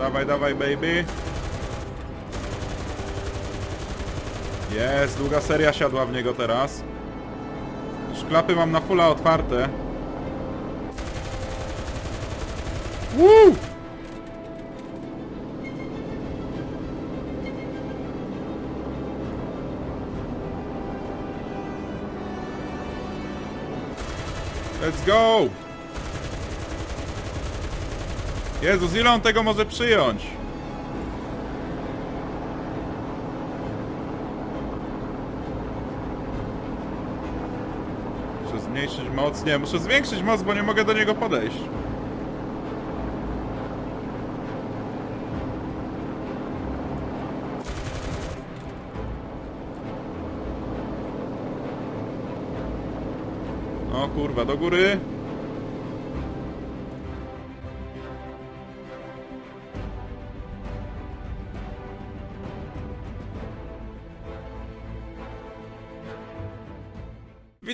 dawaj, dawaj, baby. Jest, długa seria siadła w niego teraz. Szklapy mam na fulla otwarte. Woo! Let's go! Jezus, ile on tego może przyjąć? Muszę zmniejszyć moc. Nie, muszę zwiększyć moc, bo nie mogę do niego podejść. O kurwa, do góry.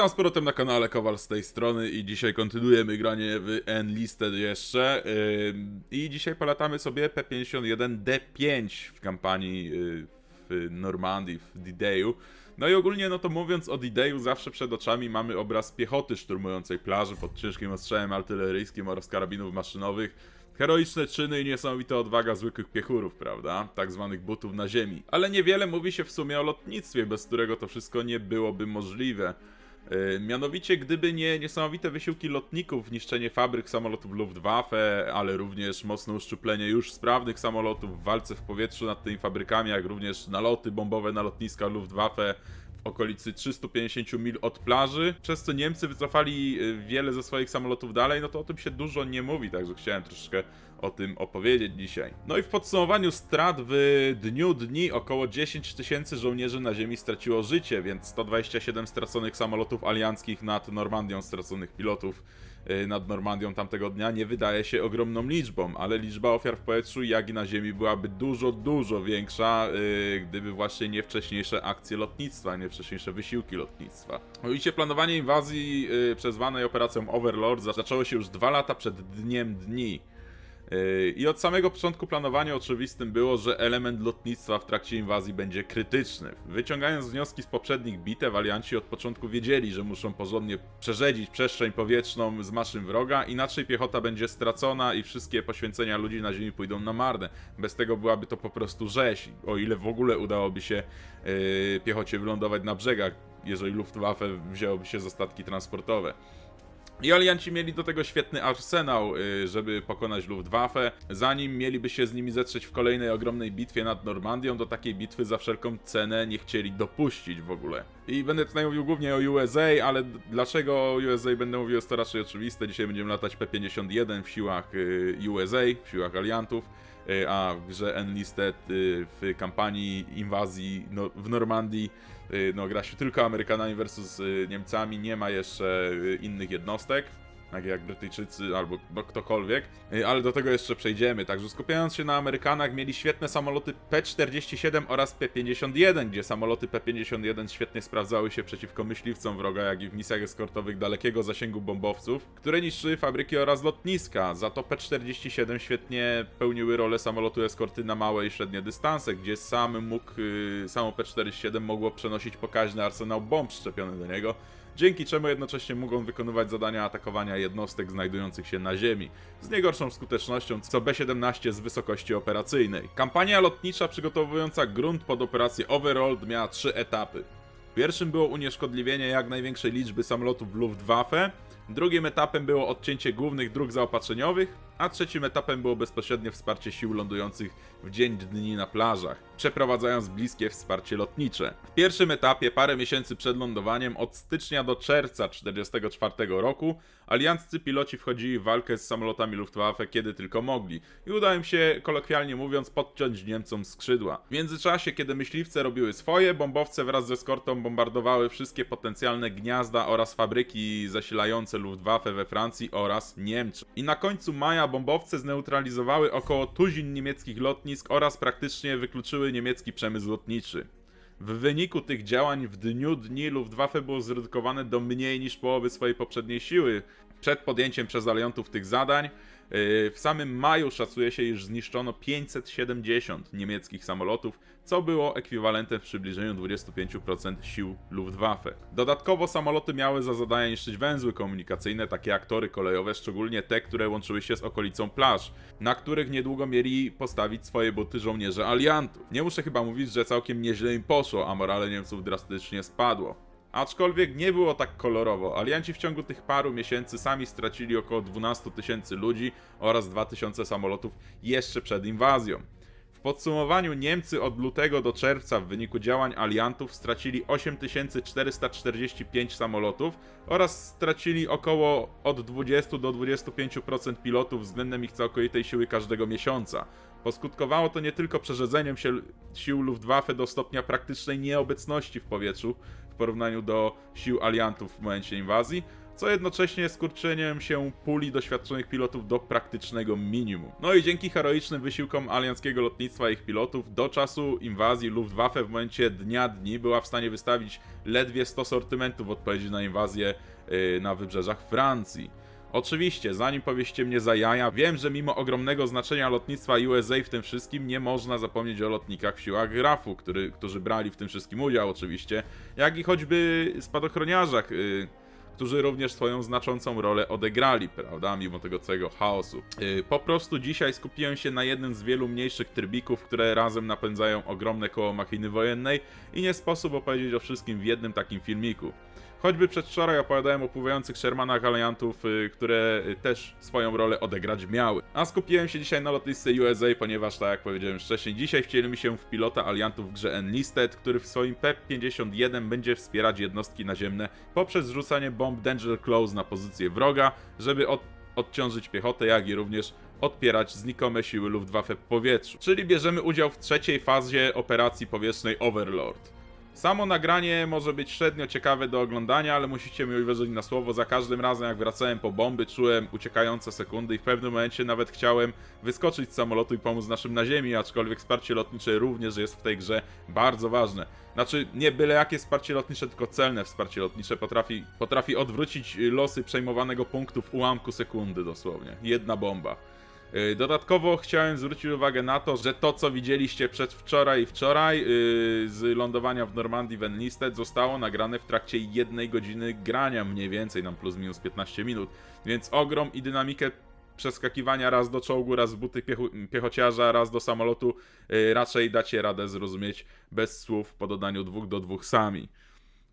Witam z powrotem na kanale Kowal z tej strony i dzisiaj kontynuujemy granie w Enlisted jeszcze i dzisiaj polatamy sobie P51D5 w kampanii yy, w Normandii, w D-Dayu. No i ogólnie, no to mówiąc o D-Dayu, zawsze przed oczami mamy obraz piechoty szturmującej plaży pod ciężkim ostrzałem artyleryjskim oraz karabinów maszynowych. Heroiczne czyny i niesamowita odwaga zwykłych piechurów, prawda? Tak zwanych butów na ziemi. Ale niewiele mówi się w sumie o lotnictwie, bez którego to wszystko nie byłoby możliwe. Yy, Mianowicie, gdyby nie niesamowite wysiłki lotników niszczenie fabryk samolotów Luftwaffe, ale również mocne uszczuplenie już sprawnych samolotów w walce w powietrzu nad tymi fabrykami, jak również naloty bombowe na lotniska Luftwaffe w okolicy 350 mil od plaży, przez co Niemcy wycofali yy, wiele ze swoich samolotów dalej, no to o tym się dużo nie mówi, także chciałem troszeczkę o tym opowiedzieć dzisiaj. No i w podsumowaniu strat w dniu dni około 10 tysięcy żołnierzy na ziemi straciło życie, więc 127 straconych samolotów alianckich nad Normandią, straconych pilotów y, nad Normandią tamtego dnia nie wydaje się ogromną liczbą, ale liczba ofiar w powietrzu jak i na ziemi byłaby dużo, dużo większa, y, gdyby właśnie nie wcześniejsze akcje lotnictwa, nie wcześniejsze wysiłki lotnictwa. Oczywiście planowanie inwazji y, przezwanej operacją Overlord zaczęło się już dwa lata przed dniem dni. Yy, I od samego początku planowania oczywistym było, że element lotnictwa w trakcie inwazji będzie krytyczny. Wyciągając wnioski z poprzednich bitew, alianci od początku wiedzieli, że muszą porządnie przerzedzić przestrzeń powietrzną z maszyn wroga, inaczej piechota będzie stracona i wszystkie poświęcenia ludzi na ziemi pójdą na marne. Bez tego byłaby to po prostu rzeź, o ile w ogóle udałoby się yy, piechocie wylądować na brzegach, jeżeli Luftwaffe wzięłoby się za statki transportowe. I alianci mieli do tego świetny arsenał, y, żeby pokonać Luftwaffe. Zanim mieliby się z nimi zetrzeć w kolejnej ogromnej bitwie nad Normandią, do takiej bitwy za wszelką cenę nie chcieli dopuścić w ogóle. I będę tutaj mówił głównie o USA, ale dlaczego o USA będę mówił jest to raczej oczywiste. Dzisiaj będziemy latać P-51 w siłach y, USA, w siłach aliantów. y, A w grze Enlisted y, w kampanii inwazji no, w Normandii no, gra się tylko Amerykanami versus Niemcami, nie ma jeszcze innych jednostek, tak jak Brytyjczycy albo no, ktokolwiek, Y, ale do tego jeszcze przejdziemy. Także skupiając się na Amerykanach, mieli świetne samoloty P-47 oraz P-51, gdzie samoloty P-51 świetnie sprawdzały się przeciwko myśliwcom wroga, jak i w misjach eskortowych dalekiego zasięgu bombowców, które niszczyły fabryki oraz lotniska. Za to P-47 świetnie pełniły rolę samolotu eskorty na małe i średnie dystanse, gdzie sam mógł, y, samo P-47 mogło przenosić pokaźny arsenał bomb szczepiony do niego, dzięki czemu jednocześnie mogą wykonywać zadania atakowania jednostek znajdujących się na ziemi, z nie gorszą skutecznością co B-17 z wysokości operacyjnej. Kampania lotnicza przygotowująca grunt pod operację Overlord miała trzy etapy. Pierwszym było unieszkodliwienie jak największej liczby samolotów Luftwaffe, drugim etapem było odcięcie głównych dróg zaopatrzeniowych, a trzecim etapem było bezpośrednie wsparcie sił lądujących w dzień dni na plażach, przeprowadzając bliskie wsparcie lotnicze. W pierwszym etapie, parę miesięcy przed lądowaniem, od stycznia do czerwca 1944 roku, alianccy piloci wchodzili w walkę z samolotami Luftwaffe kiedy tylko mogli i udało im się, kolokwialnie mówiąc, podciąć Niemcom skrzydła. W międzyczasie, kiedy myśliwce robiły swoje, bombowce wraz ze eskortą bombardowały wszystkie potencjalne gniazda oraz fabryki zasilające Luftwaffe we Francji oraz Niemczech. I na końcu maja bombowce zneutralizowały około tuzin niemieckich lotnisk oraz praktycznie wykluczyły niemiecki przemysł lotniczy. W wyniku tych działań w dniu dni Luftwaffe było zredukowane do mniej niż połowy swojej poprzedniej siły. Przed podjęciem przez aliantów tych zadań W samym maju szacuje się, iż zniszczono 570 niemieckich samolotów, co było ekwiwalentem w przybliżeniu 25% sił Luftwaffe. Dodatkowo samoloty miały za zadanie niszczyć węzły komunikacyjne, takie jak tory kolejowe, szczególnie te, które łączyły się z okolicą plaż, na których niedługo mieli postawić swoje buty żołnierze aliantów. Nie muszę chyba mówić, że całkiem nieźle im poszło, a morale Niemców drastycznie spadło. Aczkolwiek nie było tak kolorowo. Alianci w ciągu tych paru miesięcy sami stracili około 12 tysięcy ludzi oraz 2000 samolotów jeszcze przed inwazją. W podsumowaniu Niemcy od lutego do czerwca w wyniku działań aliantów stracili 8445 samolotów oraz stracili około od 20 do 25% pilotów względem ich całkowitej siły każdego miesiąca. Poskutkowało to nie tylko przerzedzeniem się sił Luftwaffe do stopnia praktycznej nieobecności w powietrzu porównaniu do sił aliantów w momencie inwazji, co jednocześnie skurczeniem się puli doświadczonych pilotów do praktycznego minimum. No i dzięki heroicznym wysiłkom alianckiego lotnictwa i ich pilotów, do czasu inwazji Luftwaffe w momencie dnia dni była w stanie wystawić ledwie 100 sortymentów w odpowiedzi na inwazję yy, na wybrzeżach Francji. Oczywiście, zanim powieście mnie za jaja, wiem, że mimo ogromnego znaczenia lotnictwa USA w tym wszystkim, nie można zapomnieć o lotnikach w siłach RAF-u, który, którzy brali w tym wszystkim udział oczywiście, jak i choćby spadochroniarzach, yy, którzy również swoją znaczącą rolę odegrali, prawda, mimo tego całego chaosu. Yy, po prostu dzisiaj skupiłem się na jednym z wielu mniejszych trybików, które razem napędzają ogromne koło machiny wojennej i nie sposób opowiedzieć o wszystkim w jednym takim filmiku. Choćby przedwczoraj opowiadałem o pływających Shermanach aliantów, y, które y, też swoją rolę odegrać miały. A skupiłem się dzisiaj na lotnisce USA, ponieważ tak jak powiedziałem wcześniej, dzisiaj wcielimy się w pilota aliantów w grze Enlisted, który w swoim PEP-51 będzie wspierać jednostki naziemne poprzez zrzucanie bomb Danger Close na pozycję wroga, żeby od odciążyć piechotę, jak i również odpierać znikome siły Luftwaffe w powietrzu. Czyli bierzemy udział w trzeciej fazie operacji powietrznej Overlord. Samo nagranie może być średnio ciekawe do oglądania, ale musicie mi uwierzyć na słowo. Za każdym razem, jak wracałem po bomby, czułem uciekające sekundy i w pewnym momencie nawet chciałem wyskoczyć z samolotu i pomóc naszym na ziemi, aczkolwiek wsparcie lotnicze również jest w tej grze bardzo ważne. Znaczy, nie byle jakie wsparcie lotnicze, tylko celne wsparcie lotnicze potrafi, potrafi odwrócić losy przejmowanego punktu w ułamku sekundy dosłownie. Jedna bomba. Yy, Dodatkowo chciałem zwrócić uwagę na to, że to co widzieliście przedwczoraj i wczoraj yy, z lądowania w Normandii w Enlisted zostało nagrane w trakcie jednej godziny grania mniej więcej, nam plus minus 15 minut, więc ogrom i dynamikę przeskakiwania raz do czołgu, raz w buty piechociarza, raz do samolotu yy, raczej dacie radę zrozumieć bez słów po dodaniu dwóch do dwóch sami.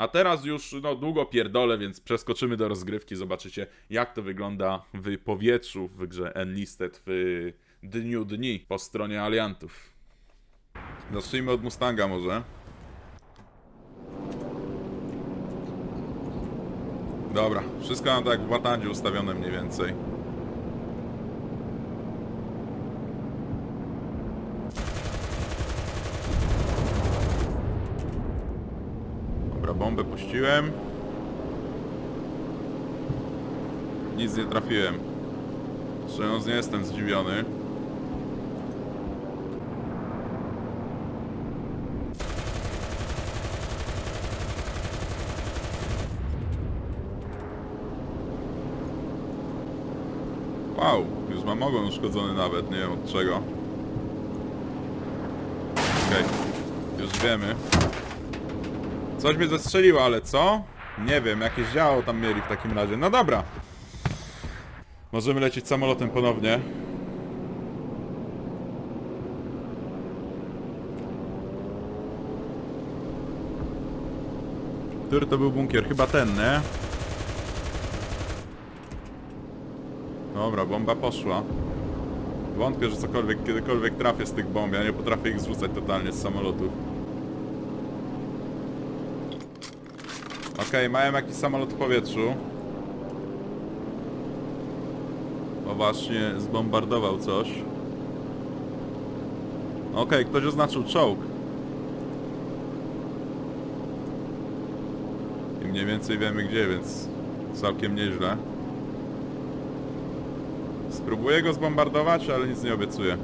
A teraz już no, długo pierdolę, więc przeskoczymy do rozgrywki. Zobaczycie, jak to wygląda w powietrzu w grze Enlisted w dniu dni po stronie aliantów. Zacznijmy od Mustanga może. Dobra, wszystko mam tak w Watandzie ustawione mniej więcej. Dobra, bombę puściłem. Nic nie trafiłem. Szczerze nie jestem zdziwiony. Wow, już mam ogon uszkodzony nawet, nie wiem od czego. Okej, już wiemy. Coś mnie zastrzeliło, ale co? Nie wiem, jakieś działo tam mieli w takim razie. No dobra. Możemy lecieć samolotem ponownie. Który to był bunkier? Chyba ten, nie? Dobra, bomba poszła. Wątpię, że cokolwiek, kiedykolwiek trafię z tych bomb. Ja nie potrafię ich zrzucać totalnie z samolotów. Okej, mają jakiś samolot w powietrzu. O właśnie, zbombardował coś. Okej, ktoś oznaczył czołg. I mniej więcej wiemy gdzie, więc całkiem nieźle. Spróbuję go zbombardować, ale nic nie obiecuję.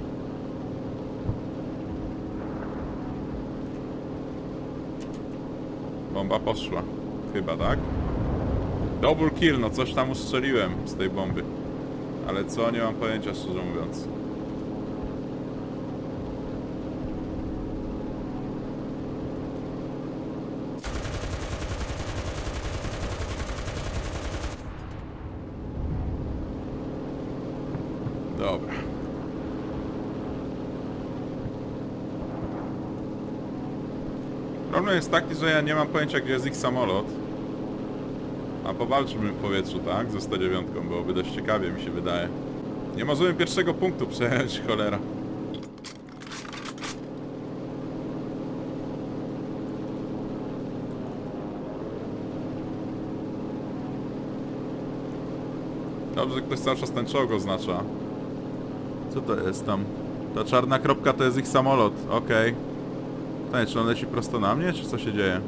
Bomba poszła. Chyba, tak? Double kill, no coś tam ustrzeliłem z tej bomby. Ale co, nie mam pojęcia szczerze mówiąc. Dobra. Problem jest taki, że ja nie mam pojęcia, gdzie jest ich samolot. A powalczyłbym w powietrzu, tak? Ze 109, byłoby dość ciekawie, mi się wydaje. Nie możemy pierwszego punktu przejąć, cholera. Dobrze, ktoś cały czas ten czołg oznacza. Co to jest tam? Ta czarna kropka to jest ich samolot, okej. Pytanie, czy on leci prosto na mnie, czy co się dzieje?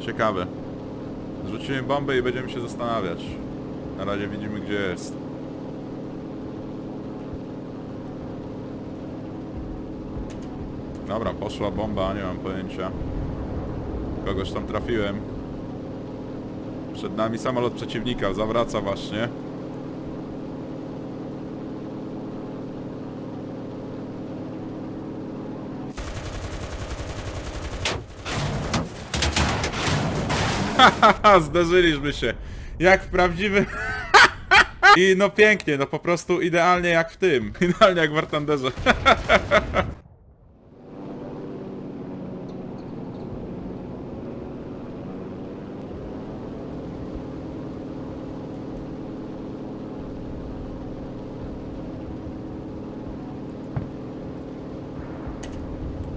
Ciekawe. Zrzucimy bombę i będziemy się zastanawiać. Na razie widzimy gdzie jest. Dobra, poszła bomba, nie mam pojęcia. Kogoś tam trafiłem. Przed nami samolot przeciwnika, zawraca właśnie. zderzyliśmy się. Jak w prawdziwym... I no pięknie, no po prostu idealnie jak w tym. Idealnie jak w Artanderze.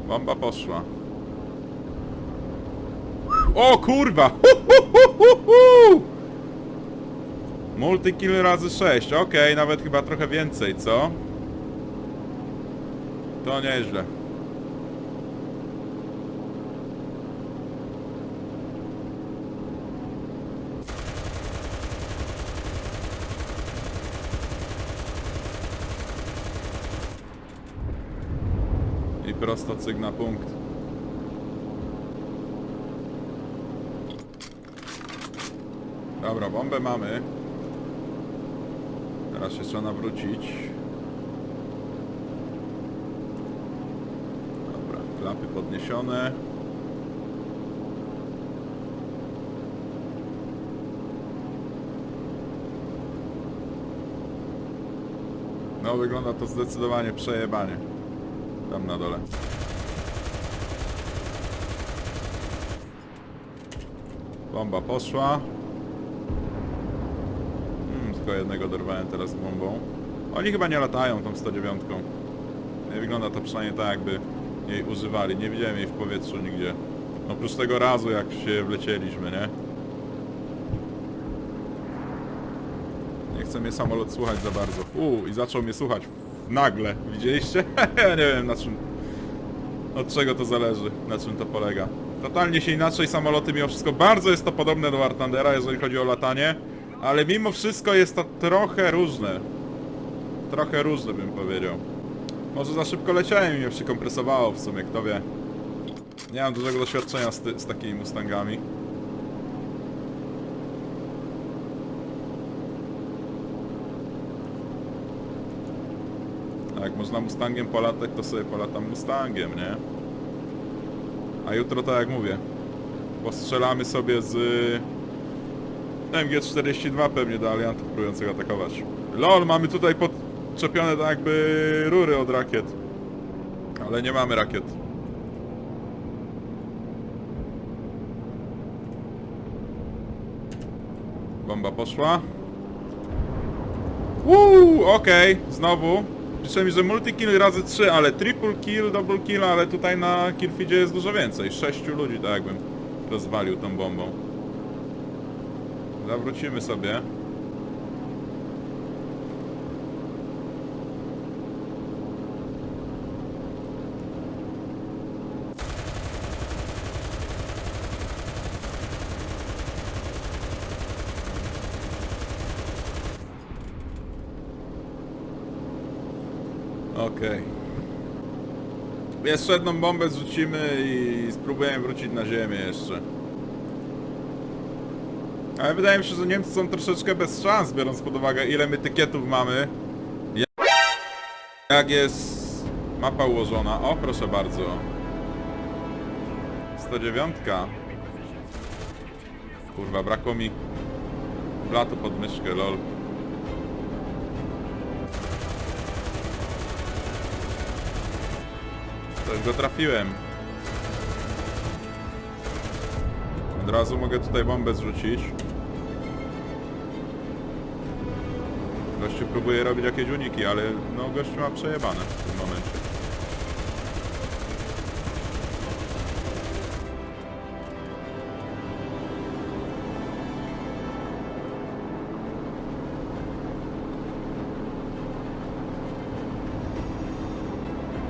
Bomba poszła. O kurwa! Hu, hu, hu, hu, hu! Multikill razy 6, okej, nawet chyba trochę więcej, co? To nieźle. I prosto cyk na punkt. Dobra, bombę mamy. Teraz się trzeba nawrócić. Dobra, klapy podniesione. No, wygląda to zdecydowanie przejebanie. Tam na dole. Bomba poszła. Tylko jednego dorwałem teraz bombą. Oni chyba nie latają tą 109. Nie wygląda to przynajmniej tak, jakby jej używali. Nie widziałem jej w powietrzu nigdzie. Oprócz tego razu, jak się wlecieliśmy, nie? Nie chce mnie samolot słuchać za bardzo. Uuu, i zaczął mnie słuchać. Nagle. Widzieliście? ja nie wiem na czym... Od czego to zależy, na czym to polega. Totalnie się inaczej samoloty mimo wszystko. Bardzo jest to podobne do War Thundera, jeżeli chodzi o latanie. Ale mimo wszystko jest to trochę różne. Trochę różne bym powiedział. Może za szybko leciałem i mnie przykompresowało w sumie, kto wie. Nie mam dużego doświadczenia z, z takimi Mustangami. Jak można Mustangiem polatać, to sobie polatam Mustangiem, nie? A jutro, tak jak mówię, postrzelamy sobie z MG42 pewnie do aliantów próbujących atakować. LOL, mamy tutaj podczepione tak jakby rury od rakiet. Ale nie mamy rakiet. Bomba poszła. Uuu, okej, znowu. Pisze mi, że multi-kill razy 3, ale triple kill, double kill, ale tutaj na killfeedzie jest dużo więcej. Sześciu ludzi tak jakbym rozwalił tą bombą. Zawrócimy sobie. Okej. Jeszcze jedną bombę zrzucimy i spróbujemy wrócić na ziemię jeszcze. Ale wydaje mi się, że Niemcy są troszeczkę bez szans, biorąc pod uwagę ile my tykietów mamy. Ja- Jak jest mapa ułożona? O, proszę bardzo. 109. Kurwa, brakło mi blatu pod myszkę, lol. Już go trafiłem. Od razu mogę tutaj bombę zrzucić. Gościu próbuje robić jakieś uniki, ale no gościu ma przejebane w tym momencie.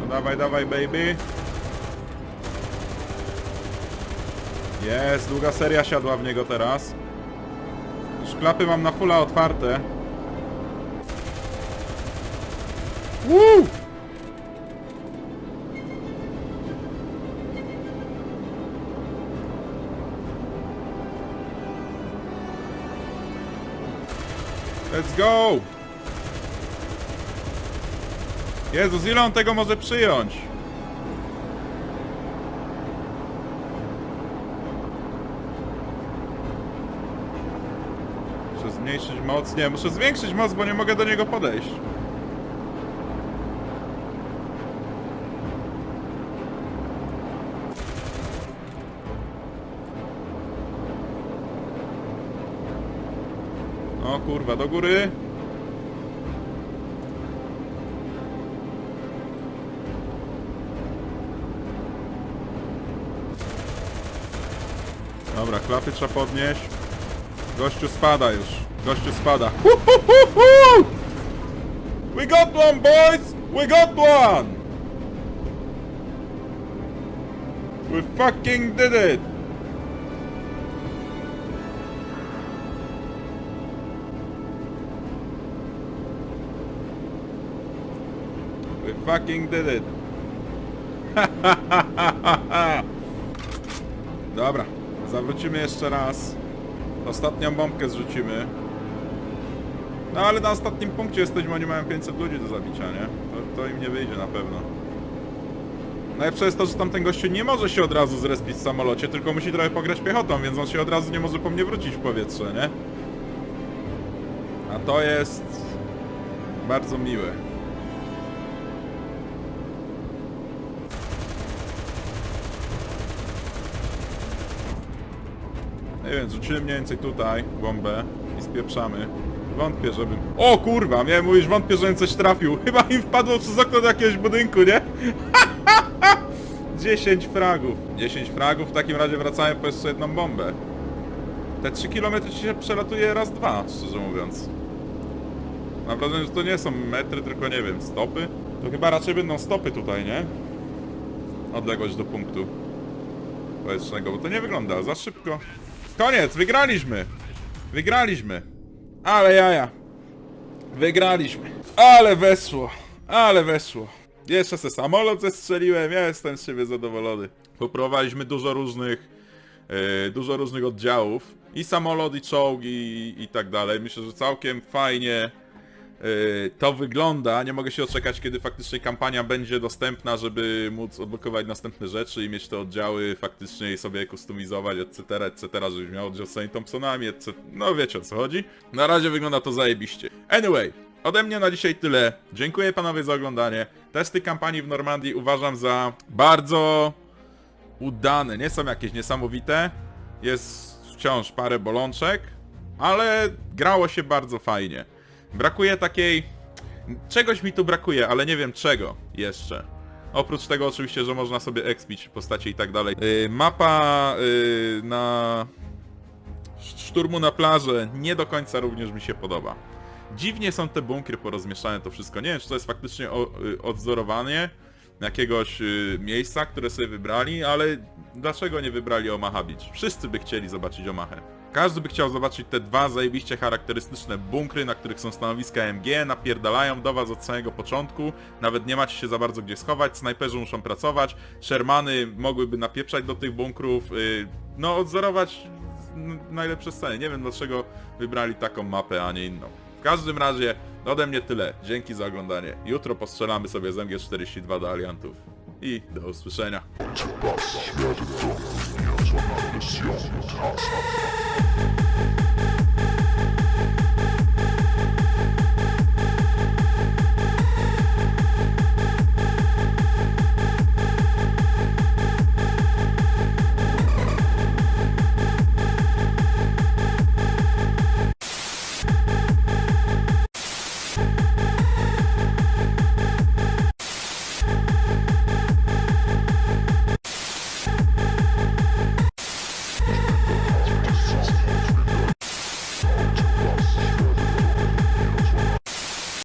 No dawaj, dawaj baby. Jest, długa seria siadła w niego teraz. Już klapy mam na fulla otwarte. Woo! Let's go! Jezus, ile on tego może przyjąć? Muszę zmniejszyć moc. Nie, muszę zwiększyć moc, bo nie mogę do niego podejść. Kurwa, do góry. Dobra, klapy trzeba podnieść. Gościu spada już. Gościu spada. Hu, hu, hu, hu! We got one, boys! We got one! We fucking did it! Fucking did it! Dobra, zawrócimy jeszcze raz. Ostatnią bombkę zrzucimy. No ale na ostatnim punkcie jesteśmy, oni mają 500 ludzi do zabicia, nie? To, to im nie wyjdzie na pewno. Najlepsze jest to, że tamten gościu nie może się od razu zrespić w samolocie, tylko musi trochę pograć piechotą, więc on się od razu nie może po mnie wrócić w powietrze, nie? A to jest... bardzo miłe. Nie wiem, rzuciłem mniej więcej tutaj bombę i spieprzamy. Wątpię, żebym... O kurwa, miałem mówić, wątpię, żebym coś trafił. Chyba im wpadło przez okno do jakiegoś budynku, nie? 10 fragów. 10 fragów, w takim razie wracamy po jeszcze jedną bombę. Te 3 km się przelatuje raz, dwa, szczerze mówiąc. Mam wrażenie, że to nie są metry, tylko nie wiem, stopy? To chyba raczej będą stopy tutaj, nie? Odległość do punktu powietrznego, bo to nie wygląda za szybko. Koniec, wygraliśmy! Wygraliśmy! Ale jaja! Wygraliśmy! Ale weszło! Ale weszło! Jeszcze se samolot zestrzeliłem, ja jestem z siebie zadowolony. Popróbowaliśmy dużo różnych, e, dużo różnych oddziałów. I samolot, i czołg, i, i tak dalej. Myślę, że całkiem fajnie Yy, to wygląda. Nie mogę się doczekać, kiedy faktycznie kampania będzie dostępna, żeby móc odblokować następne rzeczy i mieć te oddziały faktycznie i sobie kustomizować, etc., etc., żebyś miał oddział z St. Thompsonami, etc. No wiecie o co chodzi. Na razie wygląda to zajebiście. Anyway, ode mnie na dzisiaj tyle. Dziękuję panowie za oglądanie. Testy kampanii w Normandii uważam za bardzo udane. Nie są jakieś niesamowite. Jest wciąż parę bolączek, ale grało się bardzo fajnie. Brakuje takiej... Czegoś mi tu brakuje, ale nie wiem czego jeszcze. Oprócz tego oczywiście, że można sobie expić postacie i tak dalej. Yy, mapa yy, na... Szturmu na plażę nie do końca również mi się podoba. Dziwnie są te bunkry porozmieszane, to wszystko. Nie wiem, czy to jest faktycznie y, odwzorowanie jakiegoś y, miejsca, które sobie wybrali, ale dlaczego nie wybrali Omaha Beach? Wszyscy by chcieli zobaczyć Omahę. Każdy by chciał zobaczyć te dwa zajebiście charakterystyczne bunkry, na których są stanowiska MG, napierdalają do was od samego początku, nawet nie macie się za bardzo gdzie schować, snajperzy muszą pracować, Shermany mogłyby napieprzać do tych bunkrów, y, no odzorować najlepsze sceny. Nie wiem dlaczego wybrali taką mapę, a nie inną. W każdym razie, ode mnie tyle. Dzięki za oglądanie. Jutro postrzelamy sobie z MG42 do aliantów. I do usłyszenia.